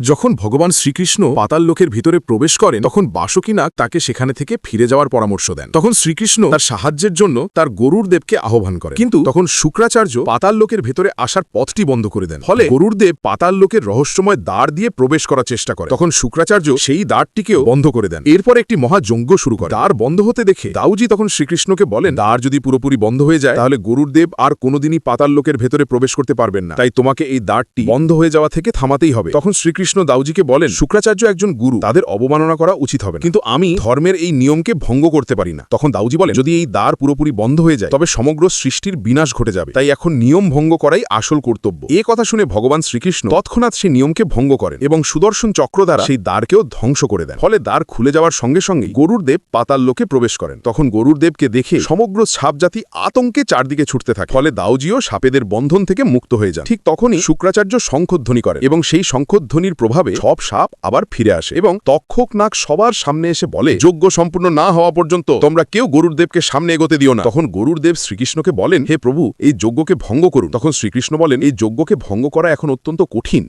যখন ভগবান শ্রীকৃষ্ণ পাতাল লোকের ভিতরে প্রবেশ করেন, তখন বাসকিনাগ তাকে সেখানে থেকে ফিরে যাওয়ার পরামর্শ দেন। তখন শ্রীকৃষ্ণ তার সাহায্যের জন্য তার গরুর দেবকে আহ্বান করেন। কিন্তু তখন শুক্রাচার্য পাতাল লোকের ভেতরে আসার পথটি বন্ধ করে দেন। ফলে গরুর দেব পাতাল লোকের রহস্যময় দ্বার দিয়ে প্রবেশ করার চেষ্টা করে। তখন শুক্রাচার্য সেই দ্বারটিকেও বন্ধ করে দেন। এরপর একটি মহাযজ্ঞ শুরু করে দ্বার বন্ধ হতে দেখে দাউজি তখন শ্রীকৃষ্ণকে বলেন, দ্বার যদি পুরোপুরি বন্ধ হয়ে যায়, তাহলে গরুর দেব আর কোনোদিনই পাতাল লোকের ভেতরে প্রবেশ করতে পারবেন না। তাই তোমাকে এই দ্বারটি বন্ধ হয়ে যাওয়া থেকে থামাতেই হবে। তখন শ্রীকৃষ্ণ দাউজিকে বলেন, শুক্রাচার্য একজন গুরু, তাদের অবমাননা করা উচিত হবে কিন্তু আমি ধর্মের এই নিয়মকে ভঙ্গ করতে পারি না। তখন দাউজি বলেন, যদি এই দ্বার পুরোপুরি বন্ধ হয়ে যায়, তবে সমগ্র সৃষ্টির বিনাশ ঘটে যাবে। তাই এখন নিয়ম ভঙ্গ করাই আসল কর্তব্য। এ কথা শুনে ভগবান শ্রীকৃষ্ণ তৎক্ষণাৎ সেই নিয়মকে ভঙ্গ করেন এবং সুদর্শন চক্র দ্বারা সেই দ্বারকেও ধ্বংস করে দেন। ফলে দ্বার খুলে যাওয়ার সঙ্গে সঙ্গে গরুর দেব পাতাল লোকে প্রবেশ করেন। তখন গরুর দেবকে দেখে সমগ্র সাপ জাতি আতঙ্কে চারদিকে ছুটতে থাকে। ফলে দাউজিও সাপেদের বন্ধন থেকে মুক্ত হয়ে যান। ঠিক তখনই শুক্রাচার্য শঙ্খধ্বনি করে এবং সেই শঙ্খধ্বনির প্রভাবে সব সাপ আবার ফিরে আসে এবং তক্ষক নাক সবার সামনে এসে বলে, যোগ্য সম্পূর্ণ না হওয়া পর্যন্ত তোমরা কেউ গরুর দেবকে সামনে এগোতে দিও না। তখন গরুর দেব শ্রীকৃষ্ণকে বলেন, হে প্রভু, এই যজ্ঞকে ভঙ্গ করুন। তখন শ্রীকৃষ্ণ বলেন, এই যজ্ঞকে ভঙ্গ করা এখন অত্যন্ত কঠিন।